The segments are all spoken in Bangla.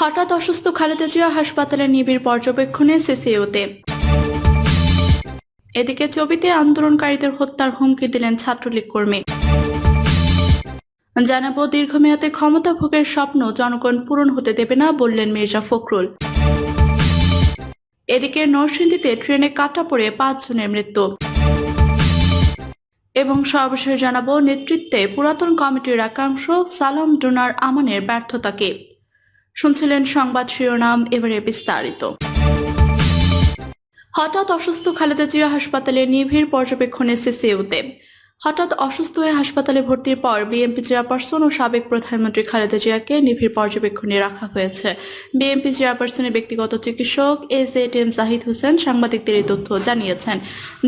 হঠাৎ অসুস্থ খালেদা জিয়া হাসপাতালে নিবিড় পর্যবেক্ষণে সিসিওতে। এদিকে ছবিতে আন্দোলনকারীদের হত্যার হুমকি দিলেন ছাত্রলীগ কর্মী। জানাব, দীর্ঘমেয়াদে ক্ষমতা ভোগের স্বপ্ন জনগণ পূরণ হতে দেবে না বললেন মির্জা ফখরুল। এদিকে নরসিংদীতে ট্রেনে কাটা পড়ে পাঁচজনের মৃত্যু। এবং সর্বশেষ জানাব, নেতৃত্বে পুরাতন কমিটির একাংশ সালাম ডোনার আমানের ব্যর্থতাকে। শুনছিলেন সংবাদ শিরোনাম এবারে বিস্তারিত। হঠাৎ অসুস্থ খালেদা জিয়া হাসপাতালে নিবিড় পর্যবেক্ষণে সিসিউতে। হঠাৎ অসুস্থ হয়ে হাসপাতালে ভর্তির পর বিএনপি চেয়ারপারসন ও সাবেক প্রধানমন্ত্রী খালেদা জিয়াকে নিবিড় পর্যবেক্ষণে রাখা হয়েছে। বিএনপি চেয়ারপারসনের ব্যক্তিগত চিকিৎসক S A T M Zahid Hossain সাংবাদিকদের এই তথ্য জানিয়েছেন।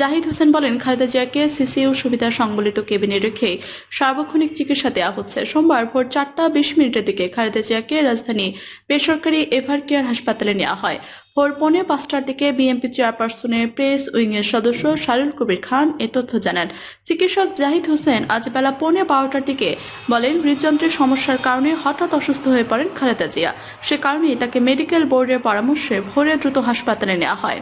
জাহিদ হোসেন বলেন, খালেদা জিয়াকে সিসিউ সুবিধা সংবলিত কেবিনে রেখে সার্বক্ষণিক চিকিৎসা দেওয়া হচ্ছে। সোমবার ভোর চারটা বিশ মিনিটের দিকে খালেদা জিয়াকে রাজধানী বেসরকারি এভার কেয়ার হাসপাতালে নেওয়া হয়। ভোর পৌনে পাঁচটার দিকে বিএনপি চেয়ারপারসনের প্রেস উইংয়ের সদস্য শারুল কবির খান এ তথ্য জানান। চিকিৎসক জাহিদ হোসেন আজ বেলা পৌনে বারোটার দিকে বলেন, হৃদযন্ত্রের সমস্যার কারণে হঠাৎ অসুস্থ হয়ে পড়েন খালেদা জিয়া। সে কারণেই তাকে মেডিকেল বোর্ডের পরামর্শে ভোরে দ্রুত হাসপাতালে নেওয়া হয়।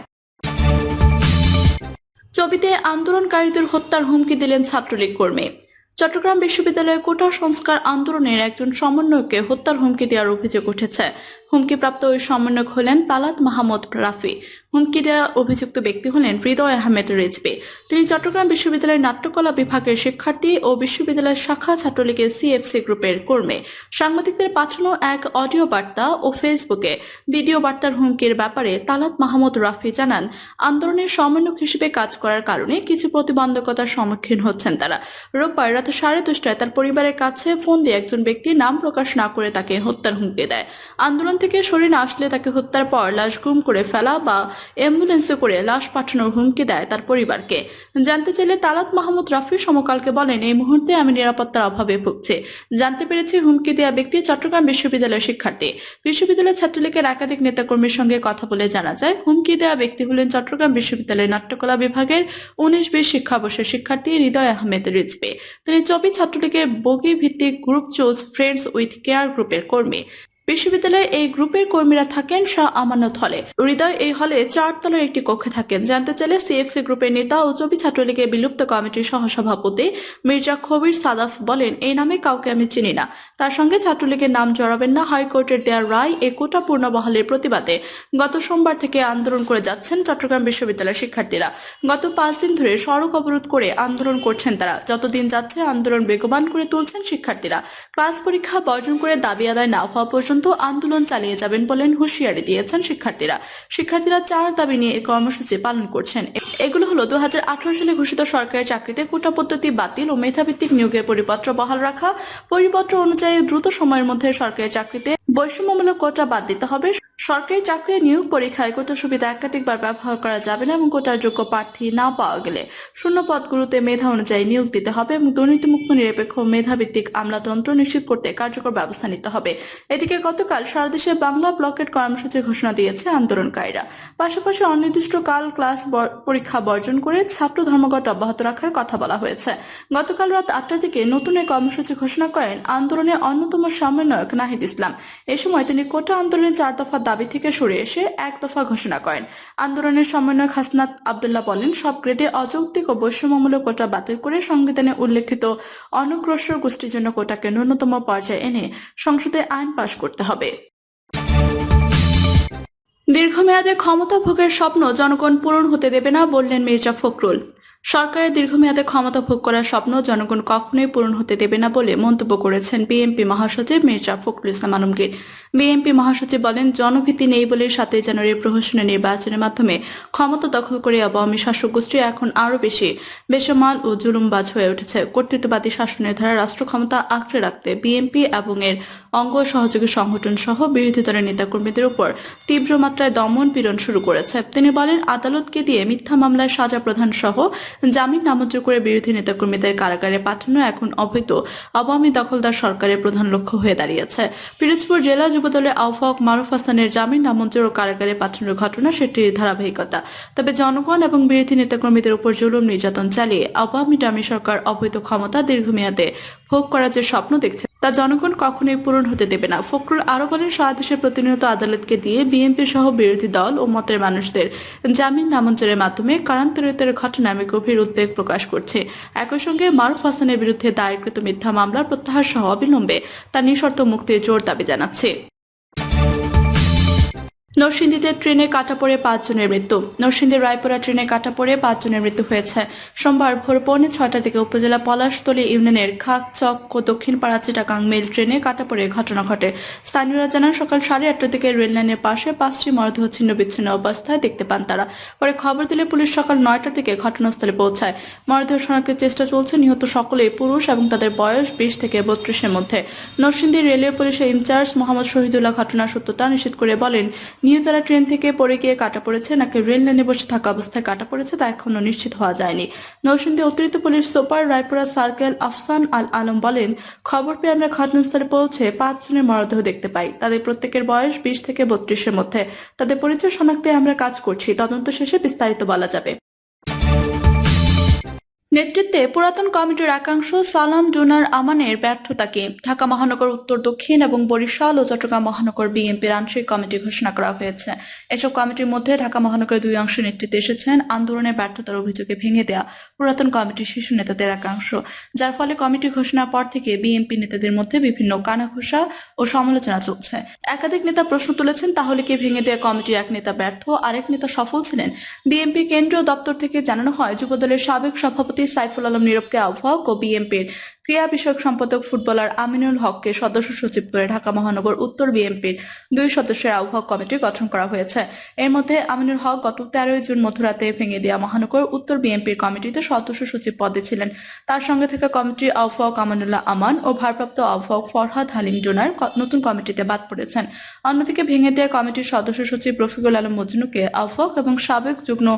ছবিতে আন্দোলনকারীদের হত্যার হুমকি দিলেন ছাত্রলীগ কর্মী। চট্টগ্রাম বিশ্ববিদ্যালয়ের কোটা সংস্কার আন্দোলনের একজন সমন্বয়কে হত্যার হুমকি দেওয়ার অভিযোগ উঠেছে। হুমকিপ্রাপ্ত ওই সমন্বয়ক হলেন তালাত মাহমুদ রাফি। হুমকি দেওয়া অভিযুক্ত ব্যক্তি হলেন হৃদয় আহমেদ রিজবি তিনি চট্টগ্রাম বিশ্ববিদ্যালয়ের নাট্যকলা বিভাগের শিক্ষার্থী ও বিশ্ববিদ্যালয়ের শাখা ছাত্রলীগের সিএফসি গ্রুপের কর্মী। সাংবাদিকদের পাঠানো এক অডিও বার্তা ও ফেসবুকে ভিডিও বার্তার হুমকির ব্যাপারে তালাত মাহমুদ রাফি জানান, আন্দোলনের সমন্বয়ক হিসেবে কাজ করার কারণে কিছু প্রতিবন্ধকতার সম্মুখীন হচ্ছেন তারা। রোববার রাতে সাড়ে দশটায় তার পরিবারের কাছে ফোন দিয়ে একজন ব্যক্তি নাম প্রকাশ না করে তাকে হত্যার হুমকি দেয়। আন্দোলন থেকে সরে না আসলে তাকে হত্যার পর লাশ গুম করে ফেলা বা অ্যাম্বুলেন্সে করে লাশ পাঠানোর হুমকি দেয় তার পরিবারকে। জানতে চাইলে তালাত মাহমুদ রাফি সমকালকে বলেন, এই মুহূর্তে আমি নিরাপত্তার অভাবে ভুগছি। জানতে পেরেছি হুমকি দেওয়া ব্যক্তি চট্টগ্রাম বিশ্ববিদ্যালয়ের শিক্ষার্থী। বিশ্ববিদ্যালয়ের ছাত্রলীগের একাধিক নেতাকর্মীর সঙ্গে কথা বলে জানা যায়, হুমকি দেওয়া ব্যক্তি হলেন চট্টগ্রাম বিশ্ববিদ্যালয়ের নাট্যকলা বিভাগের উনিশ বিশ শিক্ষাবর্ষের শিক্ষার্থী হৃদয় আহমেদ রিজবে তিনি চবি ছাত্রলীগের বগি ভিত্তিক group choose friends with care গ্রুপের কর্মী। বিশ্ববিদ্যালয়ে এই গ্রুপের কর্মীরা থাকেন শাহ আমানত হলে। হৃদয় এই হলে চারতলার একটি কক্ষে থাকেন। জানতে চাইলে সিএফসি গ্রুপের নেতা ও চবি ছাত্রলীগের বিলুপ্ত কমিটির সহসভাপতি মির্জা খবির সাদাফ বলেন, এই নামে কাউকে আমি চিনি না। তার সঙ্গে ছাত্রলীগের নাম জড়াবেন না। হাইকোর্টের দেওয়ার রায় এ কোটা পূর্ণ বহালের প্রতিবাদে। গত সোমবার থেকে আন্দোলন করে যাচ্ছেন চট্টগ্রাম বিশ্ববিদ্যালয়ের শিক্ষার্থীরা। গত পাঁচ দিন ধরে সড়ক অবরোধ করে আন্দোলন করছেন তারা। যতদিন যাচ্ছে আন্দোলন বেগবান করে তুলছেন শিক্ষার্থীরা। ক্লাস পরীক্ষা বর্জন করে দাবি আদায় না হওয়া পর্যন্ত আন্দোলন চালিয়ে যাবেন বলেন হুঁশিয়ারি দিয়েছেন শিক্ষার্থীরা। শিক্ষার্থীরা চার দাবি নিয়ে এই কর্মসূচি পালন করছেন। এগুলো হলো দু হাজার আঠারো সালে ঘোষিত সরকারি চাকরিতে কোটা পদ্ধতি বাতিল ও মেধাভিত্তিক নিয়োগের পরিপত্র বহাল রাখা। পরিপত্র অনুযায়ী দ্রুত সময়ের মধ্যে সরকারি চাকরিতে বৈষম্যমূলক কোটা বাদ দিতে হবে। সরকারি চাকরি নিয়োগ পরীক্ষায় কোটা সুবিধা একাধিকবার ব্যবহার করা যাবে না এবং কোটার যোগ্য প্রার্থী না পাওয়া গেলে শূন্য পদগুলোতে মেধা অনুযায়ী নিয়োগ দিতে হবে এবং দুর্নীতিমুক্ত, নিরপেক্ষ, মেধাভিত্তিক আমলাতন্ত্র নিশ্চিত করতে কার্যকর ব্যবস্থা নিতে হবে। এদিকে গতকাল সারা দেশে বাংলা ব্লকেট কর্মসূচি ঘোষণা দিয়েছে আন্দোলনকারীরা। পাশাপাশি অনির্দিষ্টকাল ক্লাস পরীক্ষা বর্জন করে ছাত্র ধর্মঘট অব্যাহত রাখার কথা বলা হয়েছে। গতকাল রাত আটটার দিকে নতুন এই কর্মসূচি ঘোষণা করেন আন্দোলনের অন্যতম সমন্বয়ক নাহিদ ইসলাম। এ সময় তিনি কোটা আন্দোলনের চার দফা দাবি থেকে সরে এসে এক দফা ঘোষণা করেন। আন্দোলনের সমন্বয়ক হাসনাত আবদুল্লাহ বলেন, সব গ্রেডে অযৌক্তিক ও বৈষম্যমূলক কোটা বাতিল করে সংবিধানে উল্লেখিত অনগ্রসর গোষ্ঠীর জন্য কোটাকে ন্যূনতম পর্যায়ে এনে সংসদে আইন পাশ করতে হবে। দীর্ঘমেয়াদে ক্ষমতা ভোগের স্বপ্ন জনগণ পূরণ হতে দেবে না বললেন মির্জা ফখরুল। সরকারের দীর্ঘমেয়াদে ক্ষমতা ভোগ করার স্বপ্ন জনগণ কখনোই পূরণ হতে দেবে না বলে মন্তব্য করেছেন বিএনপি মহাসচিব মির্জা ফখরুল ইসলাম আলমগীর। বিএনপি মহাসচিব বলেন, জনভীতি নেই বলে সাতই জানুয়ারি প্রহসনের নির্বাচনের মাধ্যমে ক্ষমতা দখল করে আওয়ামী শাসক গোষ্ঠী এখন আরও বেশি বেসামাল ও জুলুমবাজ হয়ে উঠেছে। কর্তৃত্ববাদী শাসনের ধারা রাষ্ট্র ক্ষমতা আঁকড়ে রাখতে বিএনপি এবং এর অঙ্গ সহযোগী সংগঠন সহ বিরোধী দলের নেতাকর্মীদের উপর তীব্র মাত্রায় দমন পীড়ন শুরু করেছে। তিনি বলেন, আদালতকে দিয়ে মিথ্যা মামলায় সাজা প্রধান সহ জামিন নামঞ্জুর করে বিরোধী নেতাকর্মীদের কারাগারে পাঠানো এখন অবৈধ। আওয়ামী দখলদার সরকারের প্রধান লক্ষ্য হয়ে দাঁড়িয়েছে। পিরোজপুর জেলা যুবদলের আহ্বায়ক মারুফ হাসানের জামিন নামঞ্জুর ও কারাগারে পাঠানোর ঘটনা সেটির ধারাবাহিকতা। তবে জনগণ এবং বিরোধী নেতাকর্মীদের উপর জুলুম নির্যাতন চালিয়ে আওয়ামী ডামি সরকার অবৈধ ক্ষমতা দীর্ঘমেয়াদে ভোগ করার যে স্বপ্ন দেখছে তা জনগণ কখনোই পূরণ হতে দেবে না। ফখরুল আরও বলেন সারাদেশে প্রতিনিয়ত আদালতকে দিয়ে বিএনপি সহ বিরোধী দল ও মতের মানুষদের জামিন নামঞ্জুরের মাধ্যমে কারান্তরিতের ঘটনা আমি গভীর উদ্বেগ প্রকাশ করছি। একই সঙ্গে মারুফ হাসানের বিরুদ্ধে দায়েরকৃত মিথ্যা মামলা প্রত্যাহার সহ অবিলম্বে তা নিঃশর্ত মুক্তির জোর দাবি জানাচ্ছে। নরসিংদীতে ট্রেনে কাটা পড়ে পাঁচজনের মৃত্যু। নরসিংদীর রায়পুরা ট্রেনে কাটা পড়ে পাঁচজনের মৃত্যু হয়েছে। সোমবার ভোর পৌনে ছটার দিকে উপজেলা পলাশতলী ইউনিয়নের খাকচক ও দক্ষিণ পাড়া চিটাগাং মেল ট্রেনে কাটা পড়ে ঘটনা ঘটে। স্থানীয়রা জানান, সকাল সাড়ে আটটার দিকে রেললাইনের পাশে পাঁচটি মরদেহ ছিন্ন বিচ্ছিন্ন অবস্থায় দেখতে পান তারা। পরে খবর দিলে পুলিশ সকাল নয়টার দিকে ঘটনাস্থলে পৌঁছায়। মরদেহ শনাক্তের চেষ্টা চলছে, নিহত সকলেই পুরুষ এবং তাদের বয়স বিশ থেকে বত্রিশের মধ্যে। নরসিংদী রেলওয়ে পুলিশের ইনচার্জ মোহাম্মদ শহীদুল্লাহ ঘটনার সত্যতা নিশ্চিত করে বলেন নিহতরা ট্রেন থেকে পড়ে গিয়ে কাটা পড়েছে, নাকি রেল লাইনে বসে থাকা অবস্থায় কাটা পড়েছে তা এখনও নিশ্চিত হওয়া যায়নি। নরসিংদী অতিরিক্ত police super Raipura circle Afsan Al Alam বলেন, খবর পেয়ে আমরা ঘটনাস্থলে পৌঁছে পাঁচজনের মরদেহ দেখতে পাই। তাদের প্রত্যেকের বয়স বিশ থেকে বত্রিশের মধ্যে। তাদের পরিচয় শনাক্তে আমরা কাজ করছি। তদন্ত শেষে বিস্তারিত বলা যাবে। নেতৃত্বে পুরাতন কমিটির একাংশ সালাম ডোনার আমানের ব্যর্থতাকে ঢাকা মহানগর, উত্তর, দক্ষিণ এবং বরিশাল ও চট্টগ্রাম মহানগর বিএনপির আংশিক কমিটি ঘোষণা করা হয়েছে। এসব কমিটির মধ্যে ঢাকা মহানগরের দুই অংশ নেতৃত্বে এসেছেন। আন্দোলনের ব্যর্থতার অভিযোগে ভেঙে দেয়া পুরাতন কমিটির শীর্ষ নেতাদের একাংশ। যার ফলে কমিটি ঘোষণার পর থেকে বিএনপি নেতাদের মধ্যে বিভিন্ন কানাঘুষা ও সমালোচনা চলছে। একাধিক নেতা প্রশ্ন তুলেছেন, তাহলে কি ভেঙে দেয়া কমিটি এক নেতা ব্যর্থ আরেক নেতা সফল ছিলেন? বিএনপি কেন্দ্রীয় দপ্তর থেকে জানানো হয়, যুবদলের সাবেক সভাপতি সাইফুল আলম নিরবকে আহ্বায়ক ও বিএনপির ক্রীড়া বিষয়ক সম্পাদক ফুটবলার আমিনুল হককে সদস্য সচিব করে ঢাকা মহানগর উত্তর বিএনপির দুই সদস্যের আহ্বায়ক কমিটি গঠন করা হয়েছে। এর মধ্যে আমিনুল হক গত তেরোই জুন মধ্যরাতে ভেঙে দেওয়া মহানগর উত্তর বিএনপির কমিটিতে সদস্য সচিব পদে ছিলেন। তার সঙ্গে থাকা কমিটির আহ্বায়ক আমানুল্লাহ আমান ও ভারপ্রাপ্ত আহ্বায়ক ফরহাদ হালিম ডোনার নতুন কমিটিতে বাদ পড়েছেন। অন্যদিকে ভেঙে দেওয়া কমিটির সদস্য সচিব রফিকুল আলম মজনুকে আহ্বায়ক এবং সাবেক যুগ্ম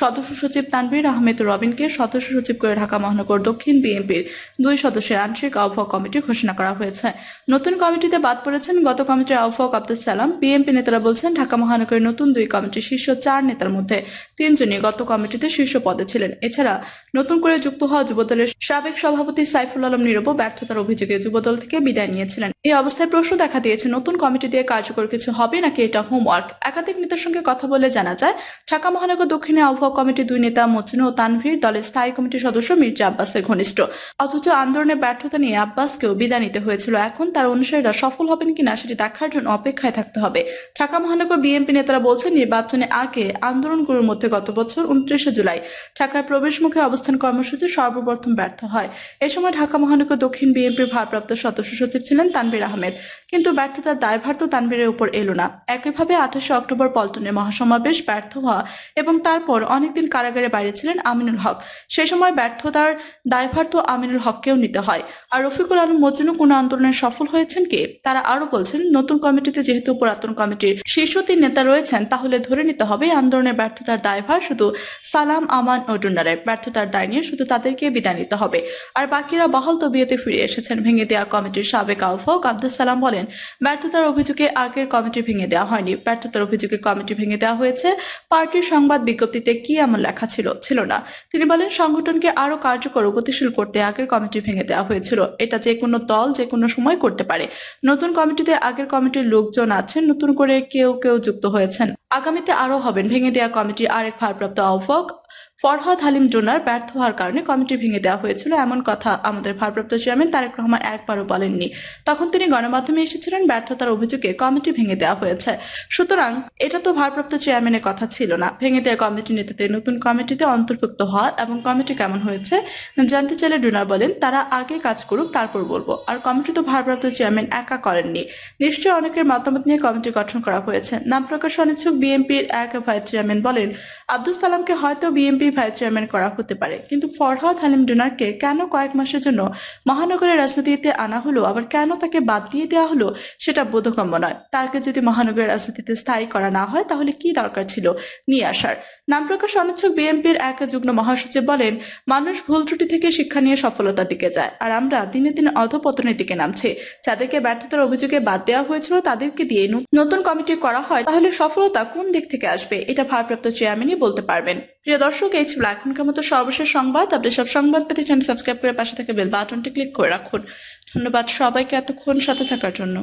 সদস্য সচিব তানভীর আহমেদ রবিনকে সদস্য সচিব করে ঢাকা মহানগর দক্ষিণ বিএনপির দুই সদস্যের আংশিক আহ্বায়ক কমিটি ঘোষণা করা হয়েছে। নতুন কমিটিতে বাদ পড়েছেন গত কমিটির আহ্বায়ক আব্দুল সালাম। বিএনপি নেতারা বলছেন, ঢাকা মহানগরের নতুন দুই কমিটির শীর্ষ চার নেতার মধ্যে তিনজনই গত কমিটিতে শীর্ষ পদে ছিলেন। এছাড়া নতুন করে যুক্ত হওয়া যুবদলের সাবেক সভাপতি সাইফুল আলম নীরবও ব্যর্থতার অভিযোগে যুবদল থেকে বিদায় নিয়েছিলেন। এই অবস্থায় প্রশ্ন দেখা দিয়েছে, নতুন কমিটি দিয়ে কার্যকর কিছু হবে নাকি এটা হোমওয়ার্ক? একাধিক নেতার সঙ্গে কথা বলে জানা যায়, ঢাকা মহানগর দক্ষিণে আহ্বায়ক কমিটির দুই নেতা মচিন ও তানভীর দলের স্থায়ী কমিটির সদস্য মির্জা আব্বাসের ঘনিষ্ঠ। অথচ আন্দোলনের ব্যর্থতা নিয়ে আব্বাসকেও বিদায় নিতে হয়েছিল। এখন তার অনুসারীরা সফল হবেন কিনা সেটি দেখার জন্য অপেক্ষায় থাকতে হবে। ঢাকা মহানগর বিএনপি নেতারা বলছেন, নির্বাচনে আগে আন্দোলনগুলোর মধ্যে গত বছর উনত্রিশে জুলাই ঢাকায় প্রবেশমুখে অবস্থান কর্মসূচি সর্বপ্রথম ব্যর্থ হয়। এ সময় ঢাকা মহানগর দক্ষিণ বিএনপির ভারপ্রাপ্ত সদস্য সচিব ছিলেন তানভীর আহমেদ। কিন্তু ব্যর্থতার দায়ভার তো তানভীরের উপর এলো না। একইভাবে আঠাশে অক্টোবর পল্টনের মহাসমাবেশ ব্যর্থ হওয়া এবং তারপর অনেকদিন কারাগারে বাইরে ছিলেন আমিনুল হক। সে সময় ব্যর্থতার দায়ভার তো আমিনুল হককেও নিতে হয়। আর রফিকুল আলম মজনু কোন আন্দোলনে সফল হয়েছেন কে? তারা আরও বলছেন, নতুন কমিটিতে যেহেতু পুরাতন কমিটির শীর্ষ তিন নেতা রয়েছেন, তাহলে ধরে নিতে হবে আন্দোলনের ব্যর্থতার দায়ভার শুধু সালাম, আমান ও ডুন্নারের ব্যর্থতার দায় নিয়ে শুধু তাদেরকে বিদায় নিতে হবে। আর বাকিরা বহাল তবিয়তে ফিরে এসেছেন, ভেঙে দেওয়া কমিটির সাবেক আহ্বায়ক আব্দুল সালাম বলেন, ব্যর্থতার অভিযোগে আগের কমিটি ভেঙে দেওয়া হয়নি। ব্যর্থতার অভিযোগে কমিটি ভেঙে দেওয়া হয়েছে। পার্টির সংবাদ বিজ্ঞপ্তিতে কি এমন লেখা ছিল? ছিল না। তিনি বলেন, সংগঠনকে আরও কার্যকর গতিশীল করতে আগের কমিটি ভেঙে দেওয়া হয়েছিল। এটা যে কোনো দল যে কোনো সময় করতে পারে। নতুন কমিটিতে আগের কমিটির লোকজন আছেন, নতুন করে কেউ কেউ যুক্ত হয়েছেন। আগামীতে আরও হবেন। ভেঙে দেওয়া কমিটির আরেক ভারপ্রাপ্ত আহ্বায়ক ফরহাদ হালিম ডোনার ব্যর্থ হওয়ার কারণে কমিটি ভেঙে দেওয়া হয়েছিল। এমন কথা আমাদের ভারপ্রাপ্ত চেয়ারম্যান তারেক রহমান একবারও বলেননি। তখন তিনি গণমাধ্যমে এসেছিলেন, ব্যর্থতার অভিযোগে কমিটি ভেঙে দেওয়া হয়েছে। সুতরাং এটা তো ভারপ্রাপ্ত চেয়ারম্যানের কথা ছিল না। ভেঙে দেওয়া কমিটি নেতাদের নতুন কমিটিতে অন্তর্ভুক্ত হওয়া এবং কমিটি কেমন হয়েছে জানতে চাইলে ডোনার বলেন, তারা আগে কাজ করুক, তারপর বলব। আর কমিটি তো ভারপ্রাপ্ত চেয়ারম্যান একা করেননি। নিশ্চয়ই অনেকের মতামত নিয়ে কমিটি গঠন করা হয়েছে। নাম প্রকাশ অনিচ্ছুক বিএনপির এক ভাইস চেয়ারম্যান বলেন আব্দুল সালামকে হয়তো বিএনপি ভাইস চেয়ারম্যান করা হতে পারে, কিন্তু ফরহাদ হালিম ডোনারকে কেন কয়েক মাসের জন্য মহানগরের রাজনীতিতে আনা হলো, আবার কেন তাকে বাদ দিয়ে দেওয়া হলো সেটা বোধগম্য নয়। তাকে যদি মহানগরের রাজনীতিতে স্থায়ী করা না হয়, তাহলে কি দরকার ছিল নিয়ে আসার? নাম প্রকাশ অনিচ্ছুক বিএনপির এক যুগ্ম মহাসচিব বলেন, মানুষ ভুল ত্রুটি থেকে শিক্ষা নিয়ে সফলতার দিকে যায়, আর আমরা দিনে দিনে অধপতনের দিকে নামছি। যাদেরকে ব্যর্থতার অভিযোগে বাদ দেওয়া হয়েছিল, তাদেরকে দিয়ে নতুন কমিটি করা হয়, তাহলে সফলতা কোন দিক থেকে আসবে, এটা ভারপ্রাপ্ত চেয়ারম্যানই বলতে পারবেন। প্রিয় দর্শক, এই ছিল এখনকার মতো সর্বশেষ সংবাদ। আপনি সব সংবাদ পেতে চ্যানেল সাবস্ক্রাইব করে পাশে থেকে বেল বাটনটি ক্লিক করে রাখুন। ধন্যবাদ সবাইকে এতক্ষণ সাথে থাকার জন্য।